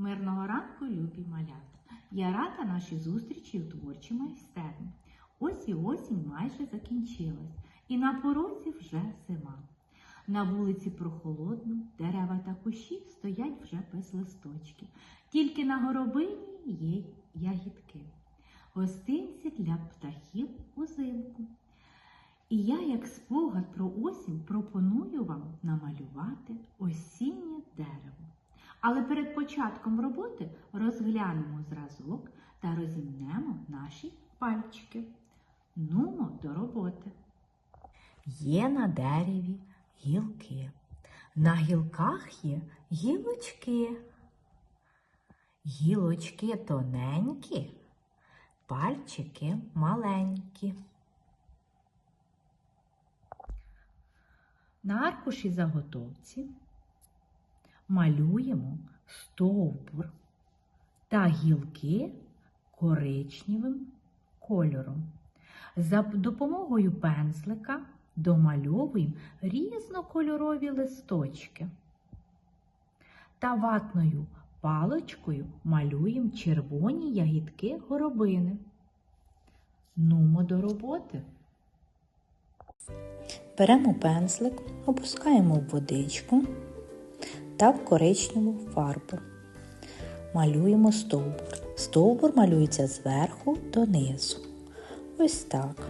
Мирного ранку, любі малята! Я рада нашій зустрічі у творчій майстерні. Ось і осінь майже закінчилась, і на порозі вже зима. На вулиці прохолодно, дерева та кущі стоять вже без листочків. Тільки на горобині є ягідки, гостинці для птахів узимку. І я, як спогад про осінь, пропоную вам намалювати осіннє дерево. Але початком роботи розглянемо зразок та розімнемо наші пальчики. Нумо до роботи. Є на дереві гілки. На гілках є гілочки. Гілочки тоненькі, пальчики маленькі. На аркуші заготовці малюємо стовбур та гілки коричневим кольором. За допомогою пензлика домальовуємо різнокольорові листочки. Та ватною паличкою малюємо червоні ягідки горобини. Нумо до роботи. Беремо пензлик, опускаємо в водичку та в коричневу фарбу. Малюємо стовбур. Стовбур малюється зверху донизу. Ось так.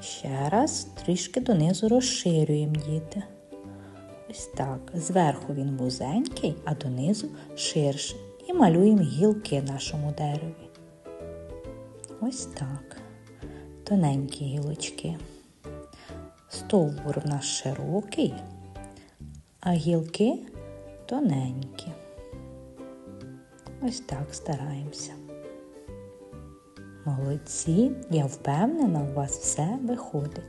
Ще раз трішки донизу розширюємо діти. Ось так. Зверху він вузенький, а донизу ширший. І малюємо гілки нашому дереві. Ось так. Тоненькі гілочки. Стовбур в нас широкий, а гілки тоненькі. Ось так стараємося. Молодці, я впевнена, у вас все виходить.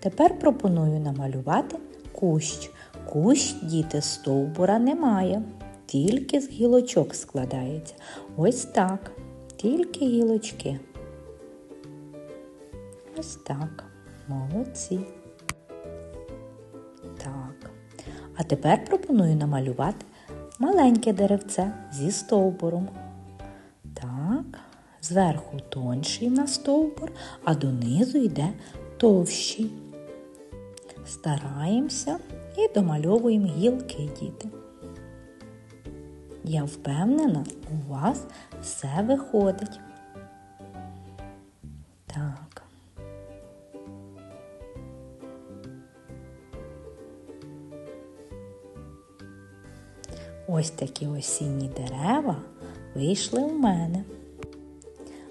Тепер пропоную намалювати кущ. Кущ діти стовбура немає, тільки з гілочок складається. Ось так, тільки гілочки. Ось так. Молодці. А тепер пропоную намалювати маленьке деревце зі стовбуром. Так, зверху тонший на стовбур, а донизу йде товщий. Стараємося і домальовуємо гілки, діти. Я впевнена, у вас все виходить. Так. Ось такі осінні дерева вийшли у мене.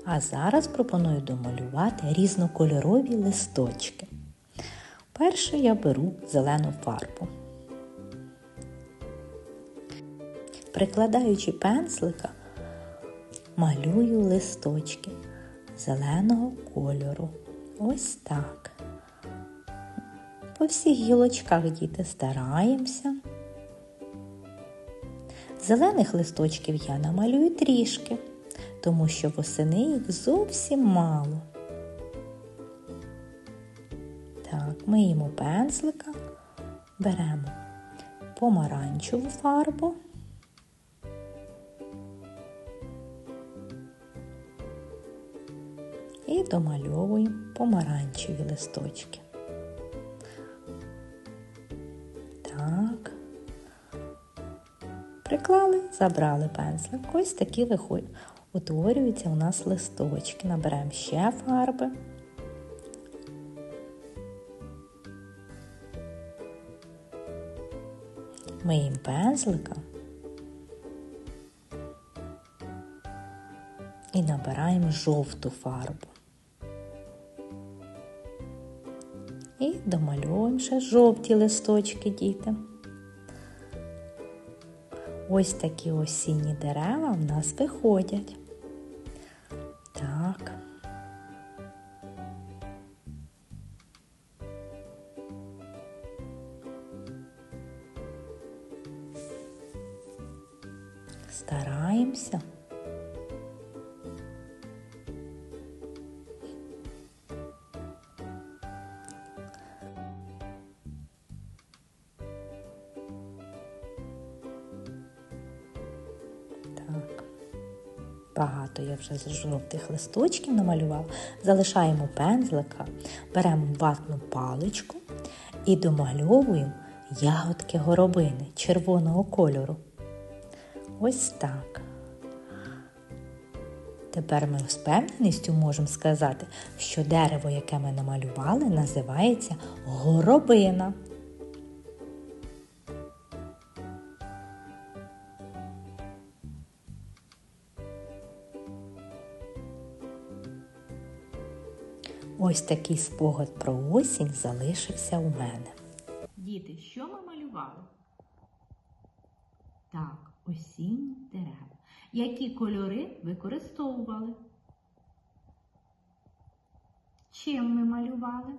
А зараз пропоную домалювати різнокольорові листочки. Перше я беру зелену фарбу. Прикладаючи пензлика, малюю листочки зеленого кольору. Ось так. По всіх гілочках діти стараємося. Зелених листочків я намалюю трішки, тому що восени їх зовсім мало. Так, миємо пензлика, беремо помаранчеву фарбу. І домальовуємо помаранчеві листочки. Приклали, забрали пензлик. Ось такі виходять. Утворюються у нас листочки. Наберемо ще фарби. Миємо пензлика і набираємо жовту фарбу. І домальовуємо ще жовті листочки, діти. Ось такі осінні дерева в нас виходять. Так. Стараємося. Багато я вже жовтих листочків намалював. Залишаємо пензлика, беремо ватну паличку і домальовуємо ягодки горобини червоного кольору. Ось так. Тепер ми з певненістю можемо сказати, що дерево, яке ми намалювали, називається горобина. Ось такий спогад про осінь залишився у мене. Діти, що ми малювали? Так, осінні дерева. Які кольори використовували? Чим ми малювали?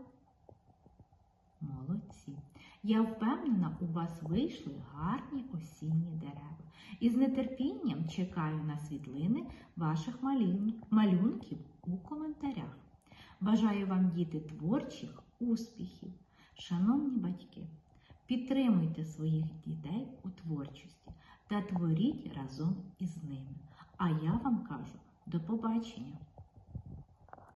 Молодці. Я впевнена, у вас вийшли гарні осінні дерева. І з нетерпінням чекаю на світлини ваших малюнків у коментарях. Бажаю вам, діти, творчих успіхів. Шановні батьки, підтримуйте своїх дітей у творчості та творіть разом із ними. А я вам кажу до побачення!